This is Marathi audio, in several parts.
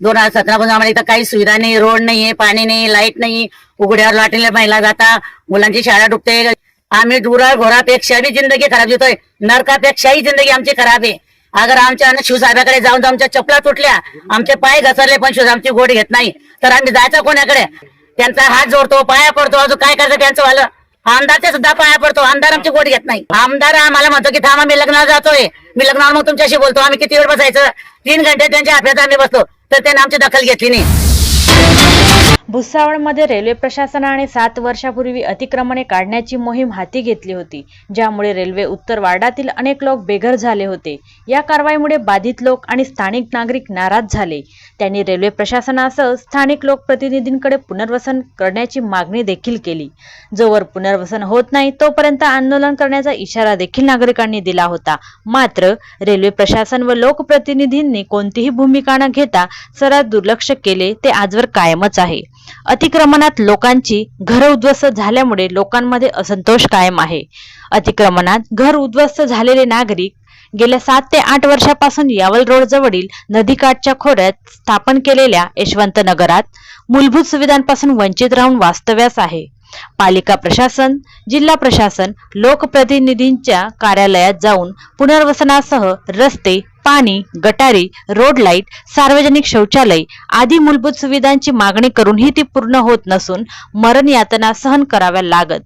दोन हजार सतरा पासून आम्हाला इथं काही सुविधा नाही रोड नाहीये पाणी नाही लाइट नाही. उघड्यावर लाटलेल्या महिला जाता मुलांची शाळा डुबते आम्ही दुरा घोरापेक्षा बी जिंदगी खराब देतोय. नरकापेक्षाही जिंदगी आमची खराब आहे. अगर आमच्या शिवसाहेबाकडे जाऊन आमच्या चपला तुटल्या. आमचे पाय घसरले पण शिवसाहेब आमची गोडी घेत नाही. तर आम्ही जायचं कोणाकडे? त्यांचा हात जोडतो पाया पडतो अजून काय करायचं त्यांचं वालं? आमदारचे सुद्धा पाया पडतो आमदार आमची गोडी घेत नाही. आमदार आम्हाला म्हणतो की थांबा मी लग्नाला जातोय. मी लग्नावर मग तुमच्याशी बोलतो. आम्ही किती वेळ बसायचं? तीन घंटे त्यांच्या हाफ्यात आम्ही बसतो तर त्याने आमची दखल घेतली नाही. भुसावळमध्ये रेल्वे प्रशासनाने सात वर्षापूर्वी अतिक्रमणे काढण्याची मोहीम हाती घेतली होती ज्यामुळे रेल्वे उत्तर वार्डातील अनेक लोक बेघर झाले होते. या कारवाईमुळे बाधित लोक आणि स्थानिक नागरिक नाराज झाले. त्यांनी रेल्वे प्रशासनासह स्थानिक लोकप्रतिनिधींकडे पुनर्वसन करण्याची मागणी देखील केली. जोवर पुनर्वसन होत नाही तोपर्यंत आंदोलन करण्याचा इशारा देखील नागरिकांनी दिला होता. मात्र रेल्वे प्रशासन व लोकप्रतिनिधींनी कोणतीही भूमिका न घेता सरळ दुर्लक्ष केले ते आजवर कायमच आहे. अतिक्रमणात लोकांची घर उद्ध्वस्त झाल्यामुळे लोकांमध्ये असंतोष कायम आहे. अतिक्रमणात घर उद्ध्वस्त झालेले नागरिक गेल्या सात ते आठ वर्षापासून यावल रोड जवळील नदीकाठच्या खोऱ्यात स्थापन केलेल्या यशवंत नगरात मूलभूत सुविधांपासून वंचित राहून वास्तव्यास आहे. पालिका प्रशासन जिल्हा प्रशासन लोकप्रतिनिधींच्या कार्यालयात जाऊन पुनर्वसनासह रस्ते पाणी गटारी रोड लाइट सार्वजनिक शौचालय आदी मूलभूत सुविधांची मागणी करूनही ती पूर्ण होत नसून मरण यातना सहन कराव्या लागत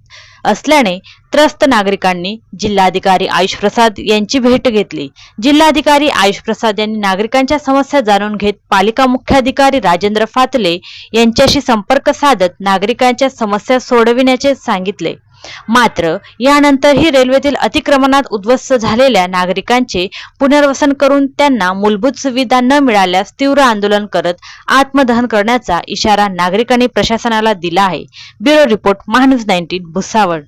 असल्याने त्रस्त नागरिकांनी जिल्हाधिकारी आयुष प्रसाद यांची भेट घेतली. जिल्हाधिकारी आयुष प्रसाद यांनी नागरिकांच्या समस्या जाणून घेत पालिका मुख्याधिकारी राजेंद्र फातले यांच्याशी संपर्क साधत नागरिकांच्या समस्या सोडविण्याचे सांगितले. मात्र यानंतरही रेल्वेतील अतिक्रमणात उद्ध्वस्त झालेल्या नागरिकांचे पुनर्वसन करून त्यांना मूलभूत सुविधा न मिळाल्यास तीव्र आंदोलन करत आत्मदहन करण्याचा इशारा नागरिकांनी प्रशासनाला दिला आहे. Bureau report Maha News nineteen Bhusawal.